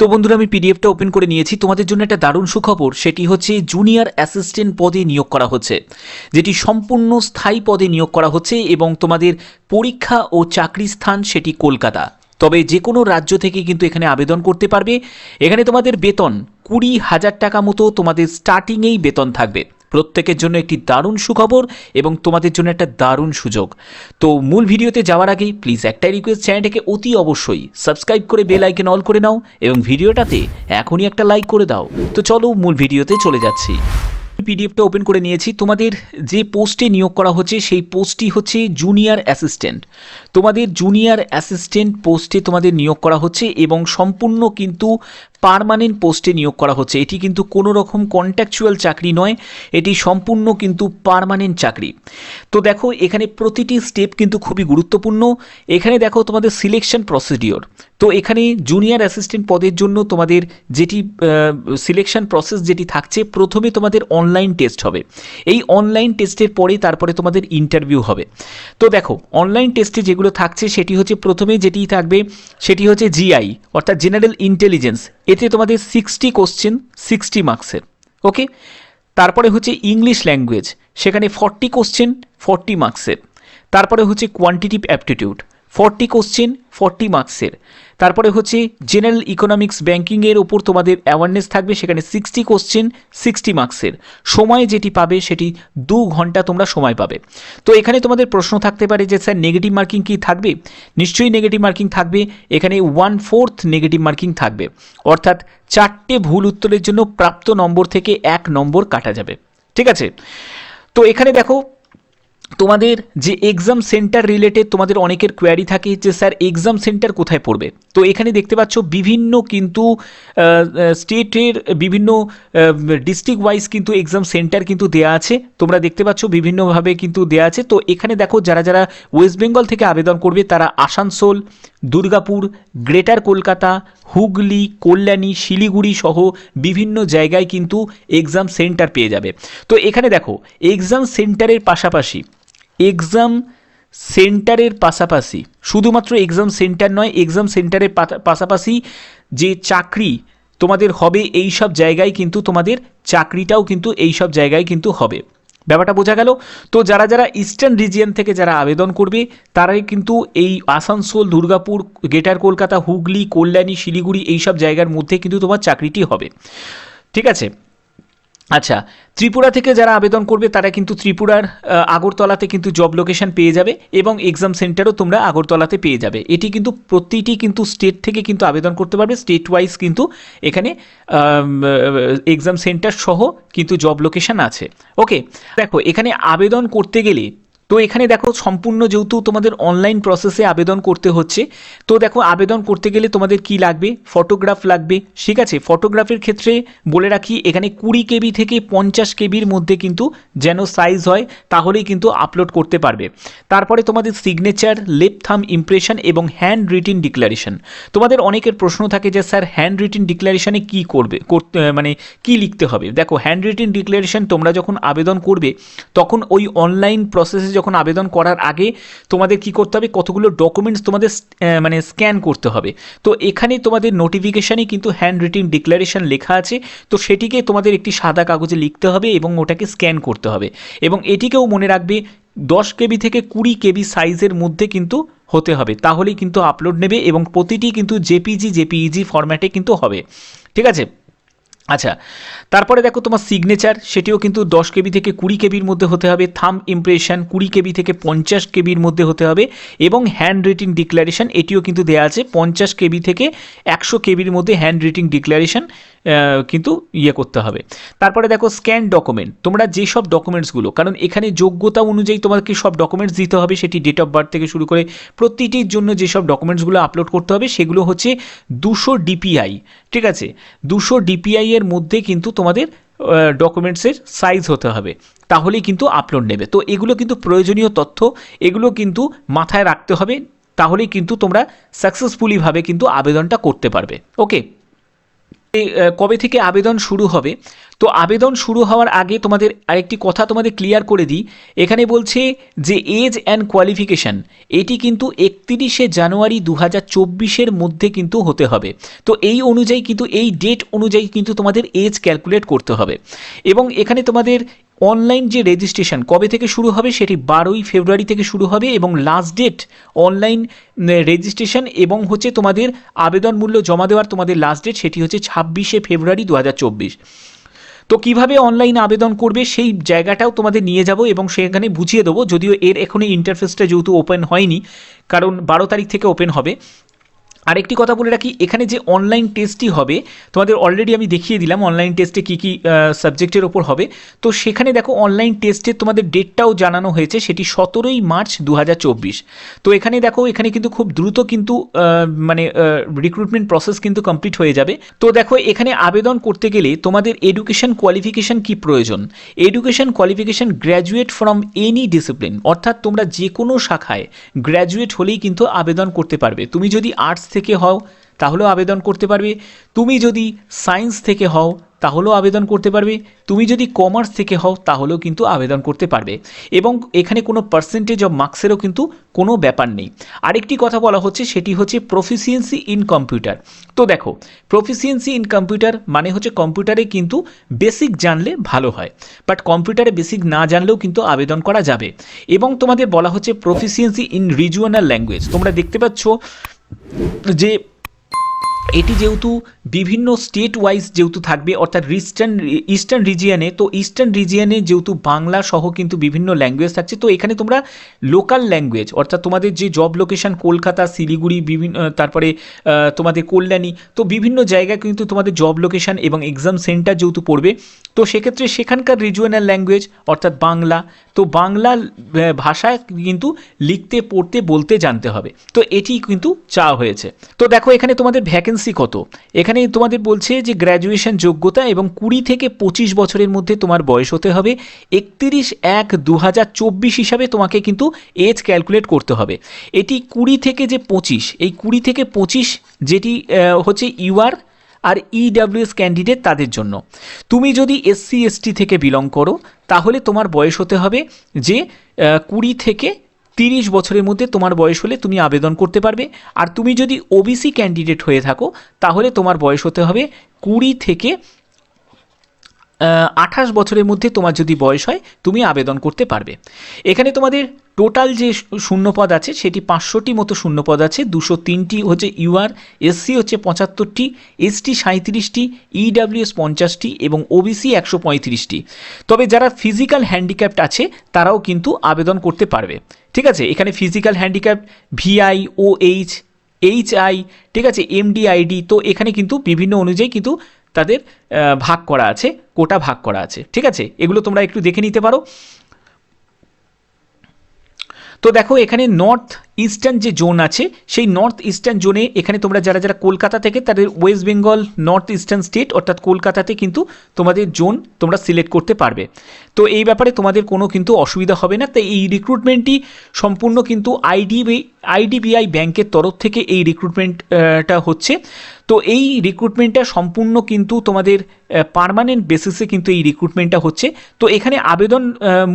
তো বন্ধুরা, আমি পিডিএফটা ওপেন করে নিয়েছি। তোমাদের জন্য একটা দারুণ সুখবর, সেটি হচ্ছে জুনিয়র অ্যাসিস্ট্যান্ট পদে নিয়োগ করা হচ্ছে, যেটি সম্পূর্ণ স্থায়ী পদে নিয়োগ করা হচ্ছে এবং তোমাদের পরীক্ষা ও চাকরি স্থান সেটি কলকাতা। তবে যে কোনো রাজ্য থেকে কিন্তু এখানে আবেদন করতে পারবে। এখানে তোমাদের বেতন কুড়ি হাজার টাকা মতো তোমাদের স্টার্টিংয়েই বেতন থাকবে। প্রত্যেকের জন্য একটি দারুণ সুখবর এবং তোমাদের জন্য একটা দারুণ সুযোগ। তো মূল ভিডিওতে যাওয়ার আগেই প্লিজ একটাই রিকোয়েস্ট চ্যানেলটাকে অতি অবশ্যই সাবস্ক্রাইব করে বেল আইকন অল করে নাও এবং ভিডিওটাতে এখনই একটা লাইক করে দাও। তো চলো মূল ভিডিওতে চলে যাচ্ছি। পিডিএফটা ওপেন করে নিয়েছি। তোমাদের যে পোস্টে নিয়োগ করা হচ্ছে, সেই পোস্টটি হচ্ছে জুনিয়র অ্যাসিস্ট্যান্ট তোমাদের জুনিয়র অ্যাসিস্ট্যান্ট পোস্টে তোমাদের নিয়োগ করা হচ্ছে এবং সম্পূর্ণ কিন্তু পার্মানেন্ট পোস্টে নিয়োগ করা হচ্ছে। এটি কিন্তু কোনো রকম কন্ট্যাকচুয়াল চাকরি নয়, এটি সম্পূর্ণ কিন্তু পারমানেন্ট চাকরি। তো দেখো, এখানে প্রতিটি স্টেপ কিন্তু খুবই গুরুত্বপূর্ণ। এখানে দেখো তোমাদের সিলেকশন প্রসিডিওর তো এখানে জুনিয়র অ্যাসিস্ট্যান্ট পদের জন্য তোমাদের যেটি সিলেকশন প্রসেস যেটি থাকছে, প্রথমে তোমাদের অনলাইন টেস্ট হবে। এই অনলাইন টেস্টের পরে তারপরে তোমাদের ইন্টারভিউ হবে। তো দেখো অনলাইন টেস্টে যেগুলো থাকছে, সেটি হচ্ছে প্রথমে যেটি থাকবে, সেটি হচ্ছে জিআই অর্থাৎ জেনারেল ইন্টেলিজেন্স এতে তোমাদের সিক্সটি কোশ্চেন সিক্সটি মার্কসের ওকে তারপরে হচ্ছে ইংলিশ ল্যাঙ্গুয়েজ সেখানে ফর্টি কোশ্চেন ফর্টি মার্কসের তারপরে হচ্ছে quantitative aptitude forty question, forty মার্কসের। তারপরে হচ্ছে জেনারেল ইকোনমিক্স ব্যাঙ্কিংয়ের ওপর তোমাদের অ্যাওয়ারনেস থাকবে, সেখানে সিক্সটি কোশ্চেন সিক্সটি মার্কসের। সময় যেটি পাবে সেটি দু ঘণ্টা তোমরা সময় পাবে। তো এখানে তোমাদের প্রশ্ন থাকতে পারে যে, স্যার নেগেটিভ মার্কিং কি থাকবে? নিশ্চয়ই নেগেটিভ মার্কিং থাকবে। এখানে ওয়ান ফোর্থ নেগেটিভ মার্কিং থাকবে। অর্থাৎ চারটে ভুল উত্তরের জন্য প্রাপ্ত নম্বর থেকে এক নম্বর কাটা যাবে। ঠিক আছে? তো এখানে দেখো তোমাদের যে এক্সাম সেন্টার রিলেটেড তোমাদের অনেকের কোয়ারি থাকে যে, স্যার এক্সাম সেন্টার কোথায় পড়বে? তো এখানে দেখতে পাচ্ছ বিভিন্ন কিন্তু স্টেটের বিভিন্ন ডিস্ট্রিক্ট ওয়াইজ কিন্তু এক্সাম সেন্টার কিন্তু দেয়া আছে। তোমরা দেখতে পাচ্ছ বিভিন্নভাবে কিন্তু দেয়া আছে। তো এখানে দেখো, যারা যারা ওয়েস্ট বেঙ্গল থেকে আবেদন করবে, তারা আসানসোল, দুর্গাপুর, গ্রেটার কলকাতা, হুগলি, কল্যাণী, শিলিগুড়ি সহ বিভিন্ন জায়গায় কিন্তু এক্সাম সেন্টার পেয়ে যাবে। তো এখানে দেখো এক্সাম সেন্টারের পাশাপাশি এক্সাম সেন্টারের পাশাপাশি, শুধুমাত্র এক্সাম সেন্টার নয় এক্সাম সেন্টারের পাশাপাশি যে চাকরি তোমাদের হবে এই সব জায়গায় কিন্তু তোমাদের চাকরিটাও কিন্তু এই সব জায়গায় কিন্তু হবে। ব্যাপারটা বোঝা গেল? তো যারা যারা ইস্টার্ন রিজিয়ন থেকে যারা আবেদন করবে, তারাই কিন্তু এই আসানসোল, দুর্গাপুর, গ্রেটার কলকাতা, হুগলি, কল্যাণী, শিলিগুড়ি এই সব জায়গার মধ্যে কিন্তু তোমার চাকরিটি হবে। ঠিক আছে? আচ্ছা ত্রিপুরা থেকে যারা আবেদন করবে, তারা কিন্তু ত্রিপুরার আগরতলাতে কিন্তু জব লোকেশন পেয়ে যাবে এবং এক্সাম সেন্টারও তোমরা আগরতলাতে পেয়ে যাবে। এটি কিন্তু প্রতিটি কিন্তু স্টেট থেকে কিন্তু আবেদন করতে পারবে। স্টেট ওয়াইজ কিন্তু এখানে এক্সাম সেন্টার সহ কিন্তু জব লোকেশন আছে। ওকে দেখো, এখানে আবেদন করতে গেলে তো এখানে দেখো সম্পূর্ণ যেহেতু তোমাদের অনলাইন প্রসেসে আবেদন করতে হচ্ছে, তো দেখো আবেদন করতে গেলে তোমাদের কি লাগবে? ফটোগ্রাফ লাগবে। ঠিক আছে? ফটোগ্রাফের ক্ষেত্রে বলে রাখি, এখানে কুড়ি কেবি থেকে পঞ্চাশ কেবির মধ্যে কিন্তু যেন সাইজ হয়, তাহলেই কিন্তু আপলোড করতে পারবে। তারপরে তোমাদের সিগনেচার লেপ থাম ইমপ্রেশন এবং হ্যান্ড রিটিন ডিক্লারেশন তোমাদের অনেকের প্রশ্ন থাকে যে, স্যার হ্যান্ড রিটিন ডিক্লারেশনে কী করবে? করতে মানে কি লিখতে হবে? দেখো হ্যান্ড রিটিন ডিক্লারেশন তোমরা যখন আবেদন করবে, তখন ওই অনলাইন প্রসেসে যখন আবেদন করার আগে তোমাদের কি করতে হবে? কতগুলো ডকুমেন্টস তোমাদের মানে স্ক্যান করতে হবে। তো এখানে তোমাদের নোটিফিকেশানে কিন্তু হ্যান্ড রিটিং ডিক্লারেশন লেখা আছে। তো সেটিকে তোমাদের একটি সাদা কাগজে লিখতে হবে এবং ওটাকে স্ক্যান করতে হবে। এবং এটিকেও মনে রাখবে, দশ কেবি থেকে কুড়ি কেবি সাইজের মধ্যে কিন্তু হতে হবে। তাহলেই কিন্তু আপলোড নেবে এবং প্রতিটি কিন্তু জেপিজি জেপিইজি ফরম্যাটে কিন্তু হবে। ঠিক আছে? আচ্ছা তারপরে দেখো তোমার সিগনেচার সেটিও কিন্তু দশ কেবি থেকে কুড়ি কেবির মধ্যে হতে হবে থাম ইমপ্রেশন কুড়ি কেবি থেকে পঞ্চাশ কেবির মধ্যে হতে হবে এবং হ্যান্ড রিটিং ডিক্লারেশন এটিও কিন্তু দেওয়া আছে পঞ্চাশ কেবি থেকে একশো কেবির মধ্যে হ্যান্ড রিটিং ডিক্লারেশন কিন্তু ইয়ে করতে হবে। তারপরে দেখো স্ক্যান ডকুমেন্ট তোমরা যেসব ডকুমেন্টসগুলো কারণ এখানে যোগ্যতা অনুযায়ী তোমাকে সব ডকুমেন্টস দিতে হবে, সেটি ডেট অফ বার্থ থেকে শুরু করে প্রতিটির জন্য যেসব ডকুমেন্টসগুলো আপলোড করতে হবে, সেগুলো হচ্ছে দুশো ডিপিআই ঠিক আছে? দুশো ডিপিআই এর মধ্যে কিন্তু তোমাদের ডকুমেন্টসের সাইজ হতে হবে। তাহলেই কিন্তু আপলোড নেবে। তো এগুলো কিন্তু প্রয়োজনীয় তথ্য, এগুলো কিন্তু মাথায় রাখতে হবে। তাহলেই কিন্তু তোমরা সাকসেসফুলিভাবে কিন্তু আবেদনটা করতে পারবে। ওকে কবে থেকে আবেদন শুরু হবে? তো আবেদন শুরু হওয়ার আগে তোমাদের আরেকটি কথা তোমাদের ক্লিয়ার করে দিই। এখানে বলছে যে এজ অ্যান্ড কোয়ালিফিকেশান এটি কিন্তু একত্রিশে জানুয়ারি দু হাজার মধ্যে কিন্তু হতে হবে। তো এই অনুযায়ী কিন্তু, এই ডেট অনুযায়ী কিন্তু তোমাদের এজ ক্যালকুলেট করতে হবে। এবং এখানে তোমাদের অনলাইন যে রেজিস্ট্রেশন কবে থেকে শুরু হবে সেটি বারোই ফেব্রুয়ারি থেকে শুরু হবে এবং লাস্ট ডেট অনলাইন রেজিস্ট্রেশন এবং হচ্ছে তোমাদের আবেদন মূল্য জমা দেওয়ার তোমাদের লাস্ট ডেট সেটি হচ্ছে ছাব্বিশে ফেব্রুয়ারি দু হাজার চব্বিশ। তো কীভাবে অনলাইনে আবেদন করবে সেই জায়গাটাও তোমাদের নিয়ে যাব এবং সেখানে বুঝিয়ে দেবো, যদিও এর এখনই ইন্টারফেসটা যেহেতু ওপেন হয়নি, কারণ বারো তারিখ থেকে ওপেন হবে। আরেকটি কথা বলে রাখি, এখানে যে অনলাইন টেস্টই হবে, তোমাদের অলরেডি আমি দেখিয়ে দিলাম অনলাইন টেস্টে কী কী সাবজেক্টের ওপর হবে। তো সেখানে দেখো অনলাইন টেস্টের তোমাদের ডেটটাও জানানো হয়েছে, সেটি সতেরোই মার্চ দু হাজার চব্বিশ। তো এখানে দেখো, এখানে কিন্তু খুব দ্রুত কিন্তু মানে রিক্রুটমেন্ট প্রসেস কিন্তু কমপ্লিট হয়ে যাবে। তো দেখো, এখানে আবেদন করতে গেলে তোমাদের এডুকেশন কোয়ালিফিকেশন কি প্রয়োজন? Education qualification graduate from any discipline অর্থাৎ তোমরা যে কোনো শাখায় গ্র্যাজুয়েট হলেই কিন্তু আবেদন করতে পারবে। তুমি যদি আর্টস থেকে হও, তাহলেও আবেদন করতে পারবে। তুমি যদি সায়েন্স থেকে হও, তাহলেও আবেদন করতে পারবে। তুমি যদি কমার্স থেকে হও, তাহলেও কিন্তু আবেদন করতে পারবে। এবং এখানে কোনো পার্সেন্টেজ অফ মার্কসেরও কিন্তু কোনো ব্যাপার নেই। আরেকটি কথা বলা হচ্ছে, সেটি হচ্ছে প্রফিসিয়েন্সি ইন কম্পিউটার তো দেখো প্রফিসিয়েন্সি ইন কম্পিউটার মানে হচ্ছে কম্পিউটারে কিন্তু বেসিক জানলে ভালো হয়। বাট কম্পিউটারে বেসিক না জানলেও কিন্তু আবেদন করা যাবে। এবং তোমাদের বলা হচ্ছে প্রফিসিয়েন্সি ইন রিজিওনাল ল্যাঙ্গুয়েজ তোমরা দেখতে পাচ্ছ যে এটি যেহেতু বিভিন্ন স্টেট ওয়াইজ যেহেতু থাকবে, অর্থাৎ ইস্টার্ন ইস্টার্ন রিজিয়ানে তো ইস্টার্ন রিজিয়ানে যেহেতু বাংলা সহ কিন্তু বিভিন্ন ল্যাঙ্গুয়েজ থাকছে, তো এখানে তোমরা লোকাল ল্যাঙ্গুয়েজ অর্থাৎ তোমাদের যে জব লোকেশন কলকাতা, শিলিগুড়ি, বিভিন্ন তারপরে তোমাদের কল্যাণী, তো বিভিন্ন জায়গায় কিন্তু তোমাদের জব লোকেশন এবং এক্সাম সেন্টার যেহেতু পড়বে, তো সেক্ষেত্রে সেখানকার রিজিওনাল ল্যাঙ্গুয়েজ অর্থাৎ বাংলা, তো বাংলা ভাষায় কিন্তু লিখতে, পড়তে, বলতে জানতে হবে, তো এটি কিন্তু চাওয়া হয়েছে। তো দেখো এখানে তোমাদের ভ্যাকেন্সি কত? এখানে তোমাদের বলছে যে গ্র্যাজুয়েশন যোগ্যতা এবং কুড়ি থেকে পঁচিশ বছরের মধ্যে তোমার বয়স হতে হবে। একত্রিশ এক দু হাজার চব্বিশ হিসাবে তোমাকে কিন্তু এজ ক্যালকুলেট করতে হবে। এটি কুড়ি থেকে যে পঁচিশ, এই কুড়ি থেকে পঁচিশ যেটি হচ্ছে ইউআর আর ইডাব্লিউএস ক্যান্ডিডেট তাদের জন্য। তুমি যদি এসসি এসটি থেকে বিলং করো, তাহলে তোমার বয়স হতে হবে যে কুড়ি থেকে তিরিশ বছরের মধ্যে তোমার বয়স হলে তুমি আবেদন করতে পারবে। আর তুমি যদি ওবিসি ক্যান্ডিডেট হয়ে থাকো, তাহলে তোমার বয়স হতে হবে কুড়ি থেকে আঠাশ বছরের মধ্যে তোমার যদি বয়স হয়, তুমি আবেদন করতে পারবে। এখানে তোমাদের টোটাল যে শূন্যপদ আছে, সেটি পাঁচশোটি মতো শূন্যপদ আছে। দুশো তিনটি হচ্ছে ইউআর এসসি হচ্ছে পঁচাত্তরটি এসটি সাঁত্রিশটি ইডাব্লিউএস পঞ্চাশটি এবং ওবিসি একশো পঁয়ত্রিশটি। তবে যারা ফিজিক্যাল হ্যান্ডিক্যাপ্ট আছে, তারাও কিন্তু আবেদন করতে পারবে। ঠিক আছে? এখানে physical handicap VI O H H I ঠিক আছে? এমডিআইডি তো এখানে কিন্তু বিভিন্ন অনুযায়ী কিন্তু তাদের ভাগ করা আছে, কোটা ভাগ করা আছে, ঠিক আছে? এগুলো তোমরা একটু দেখে নিতে পারো। তো দেখো, এখানে নর্থ ইস্টার্ন যে জোন আছে, সেই নর্থ ইস্টার্ন জোনে এখানে তোমরা যারা যারা কলকাতা থেকে, তাদের West Bengal, north eastern state, অর্থাৎ কলকাতাতে কিন্তু তোমাদের জোন তোমরা সিলেক্ট করতে পারবে। তো এই ব্যাপারে তোমাদের কোনো কিন্তু অসুবিধা হবে না। তাই এই রিক্রুটমেন্টটি সম্পূর্ণ কিন্তু আইডিবি আইডিবিআই ব্যাংকের তরফ থেকে এই রিক্রুটমেন্টটা হচ্ছে। তো এই রিক্রুটমেন্টটা সম্পূর্ণ কিন্তু তোমাদের পার্মানেন্ট বেসিসে কিন্তু এই রিক্রুটমেন্টটা হচ্ছে। তো এখানে আবেদন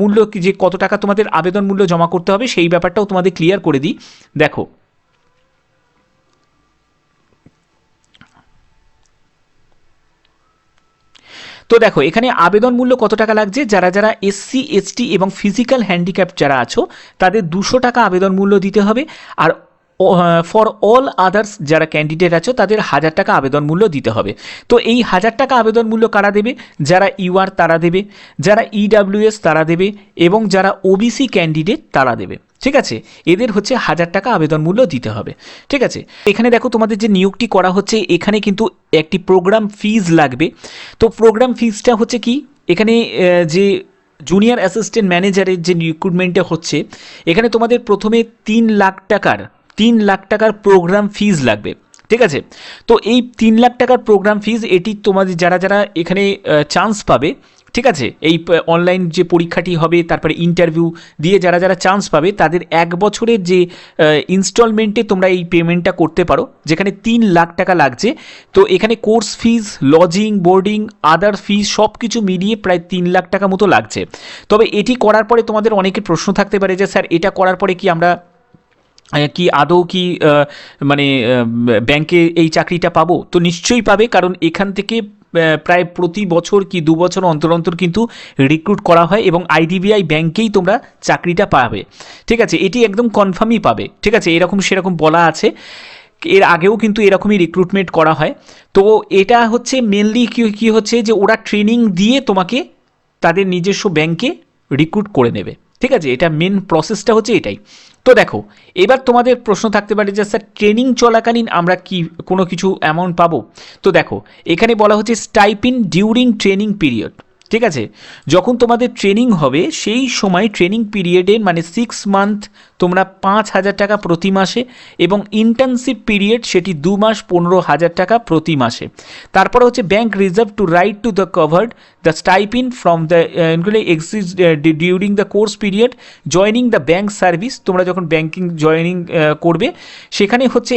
মূল্য যে কত টাকা তোমাদের আবেদন মূল্য জমা করতে হবে, সেই ব্যাপারটাও তোমাদের ক্লিয়ার করে দিই। দেখো, তো দেখো, এখানে আবেদন মূল্য কত টাকা লাগছে? যারা যারা এসসি এসটি এবং ফিজিক্যাল হ্যান্ডিক্যাপ যারা আছো, তাদের দুশো টাকা আবেদন মূল্য দিতে হবে। আর ফর অল আদার্স যারা ক্যান্ডিডেট আছো, তাদের হাজার টাকা আবেদন মূল্য দিতে হবে। তো এই হাজার টাকা আবেদন মূল্য কারা দেবে? যারা ইউআর তারা দেবে, যারা ইডাব্লিউএস তারা দেবে, এবং যারা ওবিসি ক্যান্ডিডেট তারা দেবে। ঠিক আছে? এদের হচ্ছে হাজার টাকা আবেদন মূল্য দিতে হবে। ঠিক আছে? এখানে দেখো তোমাদের যে নিয়োগটি করা হচ্ছে, এখানে কিন্তু একটি প্রোগ্রাম ফিজ লাগবে। তো প্রোগ্রাম ফিজটা হচ্ছে কি? এখানে যে জুনিয়র অ্যাসিস্ট্যান্ট ম্যানেজারের যে রিক্রুটমেন্টটা হচ্ছে, এখানে তোমাদের প্রথমে তিন লাখ টাকার তিন লাখ টাকার প্রোগ্রাম ফিজ লাগবে, ঠিক আছে? তো এই তিন লাখ টাকার প্রোগ্রাম ফিজ এটি তোমাদের যারা যারা এখানে চান্স পাবে, ঠিক আছে? এই অনলাইন যে পরীক্ষাটি হবে, তারপরে ইন্টারভিউ দিয়ে যারা যারা চান্স পাবে, তাদের এক বছরের যে ইনস্টলমেন্টে তোমরা এই পেমেন্টটা করতে পারো, যেখানে তিন লাখ টাকা লাগছে। তো এখানে course fees lodging boarding other fees সব কিছু মিলিয়ে প্রায় তিন লাখ টাকা মতো লাগছে। তবে এটি করার পরে তোমাদের অনেকের প্রশ্ন থাকতে পারে যে, স্যার, এটা করার পরে কি আমরা কি আদৌ কি মানে ব্যাংকে এই চাকরিটা পাবো? তো নিশ্চয়ই পাবে, কারণ এখান থেকে প্রায় প্রতি বছর কি দু বছর অন্তর অন্তর কিন্তু রিক্রুট করা হয় এবং আইডিবিআই ব্যাংকেই তোমরা চাকরিটা পাবে। ঠিক আছে, এটি একদম কনফার্মই পাবে। ঠিক আছে, এরকম সেরকম বলা আছে। এর আগেও কিন্তু এরকমই রিক্রুটমেন্ট করা হয়। তো এটা হচ্ছে মেনলি কি, কী হচ্ছে যে ওরা ট্রেনিং দিয়ে তোমাকে তাদের নিজস্ব ব্যাংকে রিক্রুট করে নেবে। ঠিক আছে, এটা মেন প্রসেসটা হচ্ছে এটাই। তো দেখো, এবার তোমাদের প্রশ্ন থাকতে পারে যে, স্যার ট্রেনিং চলাকালীন আমরা কি কোনো কিছু অ্যামাউন্ট পাবো? তো দেখো, এখানে বলা হচ্ছে স্টাইপিন ডিউরিং ট্রেনিং পিরিয়ড ঠিক আছে? যখন তোমাদের ট্রেনিং হবে, সেই সময় ট্রেনিং পিরিয়ডে মানে সিক্স মান্থ তোমরা পাঁচ হাজার টাকা প্রতি মাসে এবং ইন্টার্নশিপ পিরিয়ড সেটি দু মাস পনেরো হাজার টাকা প্রতি মাসে। তারপর হচ্ছে bank reserve to right to the covered the stipend from the axis during the course period joining the bank service তোমরা যখন ব্যাংকিং জয়নিং করবে, সেখানে হচ্ছে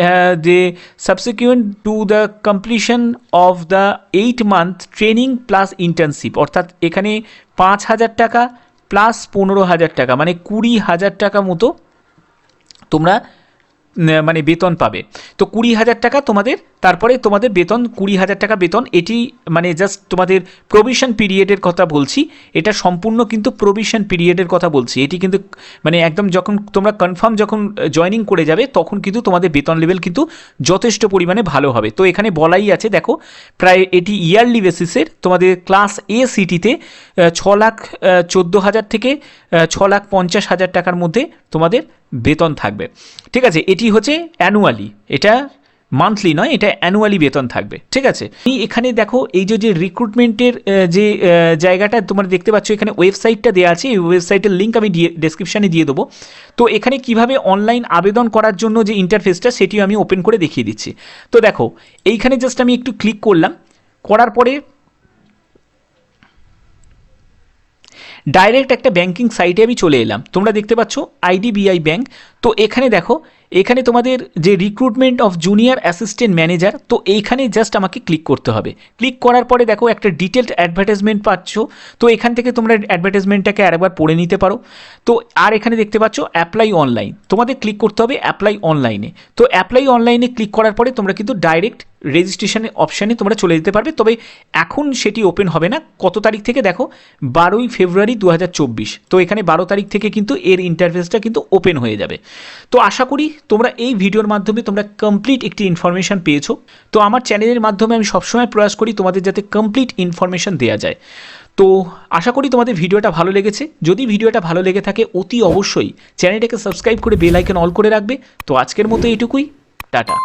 uh, the subsequent to the completion of the eight month training plus internship অর্থাৎ এখানে পাঁচ হাজার টাকা প্লাস পনেরো হাজার টাকা মানে কুড়ি হাজার টাকা মতো তোমরা মানে বেতন পাবে। তো কুড়ি হাজার টাকা তোমাদের, তারপরে তোমাদের বেতন, কুড়ি হাজার টাকা বেতন, এটি মানে জাস্ট তোমাদের প্রভিশন পিরিয়ডের কথা বলছি। এটা সম্পূর্ণ কিন্তু প্রভিশন পিরিয়ডের কথা বলছি। এটি কিন্তু মানে একদম যখন তোমরা কনফার্ম যখন জয়নিং করে যাবে, তখন কিন্তু তোমাদের বেতন লেভেল কিন্তু যথেষ্ট পরিমাণে ভালো হবে। তো এখানে বলাই আছে, দেখো, প্রায় এটি ইয়ারলি বেসিসের তোমাদের ক্লাস এ সিটিতে ছ লাখ চোদ্দ হাজার থেকে ছ লাখ পঞ্চাশ হাজার টাকার মধ্যে তোমাদের বেতন থাকবে। ঠিক আছে, এটি হচ্ছে অ্যানুয়ালি এটা মান্থলি নয়, এটা অ্যানুয়ালি বেতন থাকবে। ঠিক আছে এই এখানে দেখো, এই যে যে রিক্রুটমেন্টের যে জায়গাটা তোমরা দেখতে পাচ্ছ, এখানে ওয়েবসাইটটা দেওয়া আছে, এই ওয়েবসাইটের লিঙ্ক আমি ডেসক্রিপশানে দিয়ে দেবো। তো এখানে কীভাবে অনলাইন আবেদন করার জন্য যে ইন্টারফেসটা সেটিও আমি ওপেন করে দেখিয়ে দিচ্ছি। তো দেখো, এইখানে জাস্ট আমি একটু ক্লিক করলাম, করার পরে ডাইরেক্ট একটা ব্যাংকিং সাইটে আমি চলে এলাম। তোমরা দেখতে পাচ্ছ আইডিবিআই ব্যাংক তো এখানে দেখো, এখানে তোমাদের যে recruitment of junior assistant manager তো এইখানে জাস্ট আমাকে ক্লিক করতে হবে। ক্লিক করার পরে দেখো একটা ডিটেলড অ্যাডভার্টাইজমেন্ট পাচ্ছ। তো এখান থেকে তোমরা অ্যাডভার্টাইজমেন্টটাকে আরেকবার পড়ে নিতে পারো। তো আর এখানে দেখতে পাচ্ছ অ্যাপ্লাই অনলাইন তোমাদের ক্লিক করতে হবে অ্যাপ্লাই অনলাইনে তো অ্যাপ্লাই অনলাইনে ক্লিক করার পরে তোমরা কিন্তু ডাইরেক্ট রেজিস্ট্রেশনের অপশানে তোমরা চলে যেতে পারবে। তবে এখন সেটি ওপেন হবে না। কত তারিখ থেকে দেখো? বারোই ফেব্রুয়ারি দু হাজার চব্বিশ। তো এখানে বারো তারিখ থেকে কিন্তু এর ইন্টারফেসটা কিন্তু ওপেন হয়ে যাবে। তো আশা করি তোমরা এই ভিডিওর মাধ্যমে তোমরা কমপ্লিট একটি ইনফরমেশান পেয়েছ। তো আমার চ্যানেলের মাধ্যমে আমি সবসময় প্রয়াস করি তোমাদের যাতে কমপ্লিট ইনফরমেশান দেওয়া যায়। তো আশা করি তোমাদের ভিডিওটা ভালো লেগেছে। যদি ভিডিওটা ভালো লেগে থাকে, অতি অবশ্যই চ্যানেলটাকে সাবস্ক্রাইব করে বেল আইকন অল করে রাখবে। তো আজকের মতো এটুকুই টাটা।